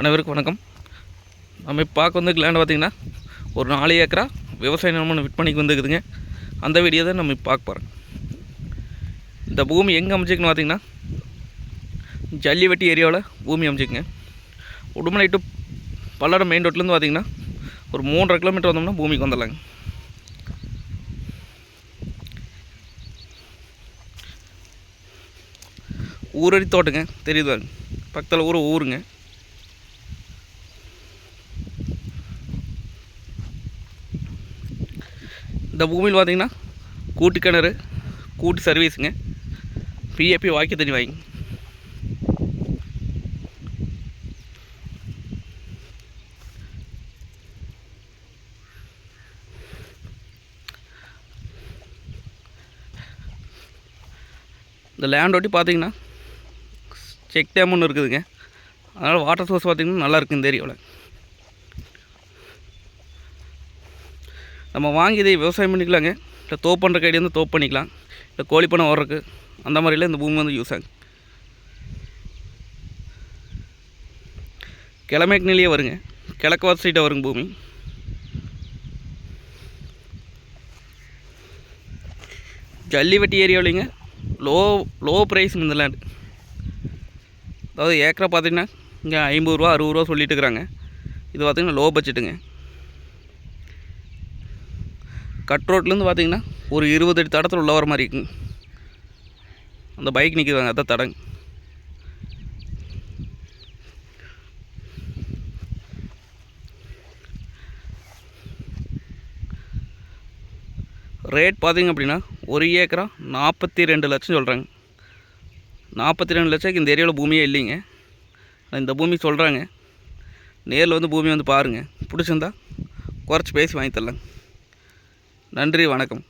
அனைவருக்கும் வணக்கம். நம்ம பார்க்க வந்து லேண்ட் பார்த்திங்கன்னா ஒரு நாலு ஏக்கரா விவசாய நிலமனு விற்பனைக்கு வந்துருக்குதுங்க. அந்த வீடியோ தான் நம்ம பார்க்க போகிறோம் இந்த பூமி எங்கே அமைச்சிருக்குன்னு பார்த்திங்கன்னா ஜல்லிவெட்டி ஏரியாவில் பூமி அமைச்சிக்குங்க உடுமலை டு பல்லடம் மெயின் ரோட்லேருந்து பார்த்திங்கன்னா ஒரு மூன்றரை கிலோமீட்டர் வந்தோம்னா பூமிக்கு வந்துடலாங்க. ஊரடி தோட்டங்க. தெரியுதாங்க பக்கத்தில் ஊர் ஊருங்க. இந்த பூமியில் பார்த்திங்கன்னா கூட்டு கிணறு கூட்டு சர்வீஸுங்க பிஏபி வாக்கி தண்ணி வாங்கி. இந்த லேண்ட் ஒட்டி பார்த்தீங்கன்னா செக் டேம் ஒன்று இருக்குதுங்க. அதனால் வாட்டர் சோர்ஸ் பார்த்தீங்கன்னா நல்லா இந்த ஏரியாவில் நம்ம வாங்கி இதை விவசாயம் பண்ணிக்கலாங்க. இல்லை தோப்பு பண்ணுற கைடி வந்து தோப்பு பண்ணிக்கலாம். இல்லை கோழி பண்ணை ஓடுறக்கு அந்த மாதிரிலாம் இந்த பூமி வந்து யூஸ் ஆகும் கிழமைக்கு நிலையே வருங்க. கிழக்கு வாச சைட்டாக வருங்க பூமி. ஜல்லிவெட்டி ஏரியாவிலைங்க லோ லோ ப்ரைஸ் இந்த லேண்ட் அதாவது ஏக்கரை பார்த்தீங்கன்னா இங்கே ஐம்பது ரூபா அறுபது ரூபா சொல்லிட்டு இருக்கிறாங்க. இது பார்த்திங்கன்னா லோ பட்ஜெட்டுங்க கட் ரோட்லேருந்து பார்த்தீங்கன்னா ஒரு இருபது அடி தடத்தில் உள்ள வர மாதிரி இருக்குங்க. அந்த பைக் நிற்கிறாங்க அதான் தடங்க. ரேட் பார்த்தீங்க அப்படின்னா ஒரு ஏக்கரா நாற்பத்தி ரெண்டு லட்சம் சொல்கிறாங்க நாற்பத்தி ரெண்டு லட்சம் இந்த ஏரியாவில் பூமியே இல்லைங்க. இந்த பூமி சொல்கிறாங்க நேரில் வந்து பூமி வந்து பாருங்கள் பிடிச்சிருந்தா குறைச்சி பேசி வாங்கி தரலாங்க. நன்றி வணக்கம்.